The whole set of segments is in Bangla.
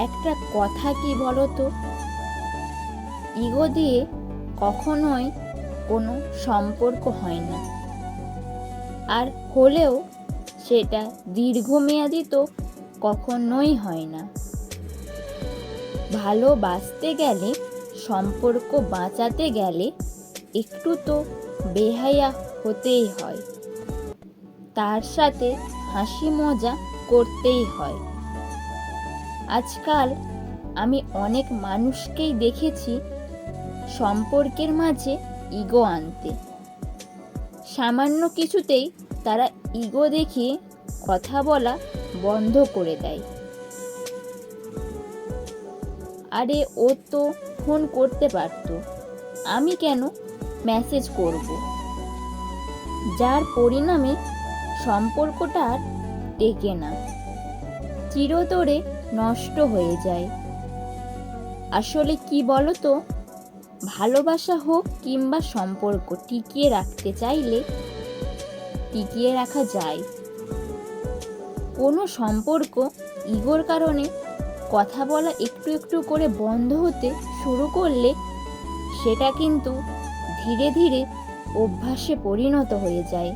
একটা কথা কি বলো তো ইগো দিয়ে কখনোই কোনো সম্পর্ক হয় না। আর হলেও সেটা দীর্ঘমেয়াদী তো কখনোই হয় না। ভালোবাসতে গেলে, সম্পর্ক বাঁচাতে গেলে একটু তো বেহায়া হতেই হয়। তার সাথে হাসি মজা করতেই হয়। আজকাল আমি অনেক মানুষকেই দেখেছি সম্পর্কের মাঝে ইগো আনতে। সামান্য কিছুতেই তারা ইগো দেখিয়ে কথা বলা বন্ধ করে দেয়। আরে ও তো ফোন করতে পারতো, আমি কেন মেসেজ করব? যার পরিণামে সম্পর্কটা আর টেকে না। চিরতরে নষ্ট হয়ে যায়। আসলে কি বলো তো ভালোবাসা হোক কিংবা সম্পর্ক টিকিয়ে রাখতে চাইলে টিকিয়ে রাখা যায়। কোনো সম্পর্ক ইগোর কারণে কথা বলা একটু একটু করে বন্ধ হতে শুরু করলে সেটা কিন্তু ধীরে ধীরে অভ্যাসে পরিণত হয়ে যায়।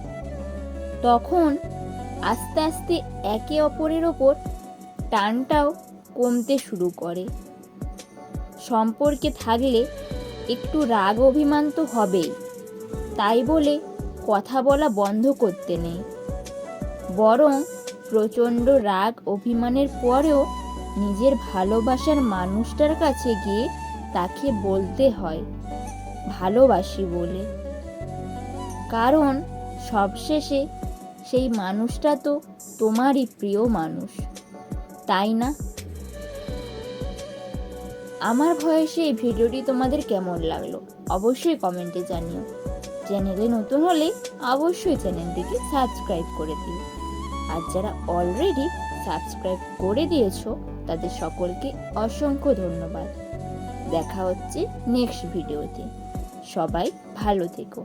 তখন আস্তে আস্তে একে অপরের ওপর টানটাও কমতে শুরু করে। সম্পর্কে থাকলে একটু রাগ অভিমান তো হবেই। তাই বলে কথা বলা বন্ধ করতে নেই। বরং প্রচণ্ড রাগ অভিমানের পরেও নিজের ভালোবাসার মানুষটার কাছে গিয়ে তাকে বলতে হয়, ভালোবাসি বলে। কারণ সবশেষে সেই মানুষটা তো তোমারই প্রিয় মানুষ। তাই না? আমার ভয়েসে এই ভিডিওটি তোমাদের কেমন লাগল? অবশ্যই কমেন্টে জানিও। চ্যানেলে নতুন হলে অবশ্যই চ্যানেলটিকে সাবস্ক্রাইব করে দিও। আর যারা অলরেডি সাবস্ক্রাইব করে দিয়েছ, তাদের সকলকে অসংখ্য ধন্যবাদ। দেখা হচ্ছে নেক্সট ভিডিওতে সবাই ভালো থেকো।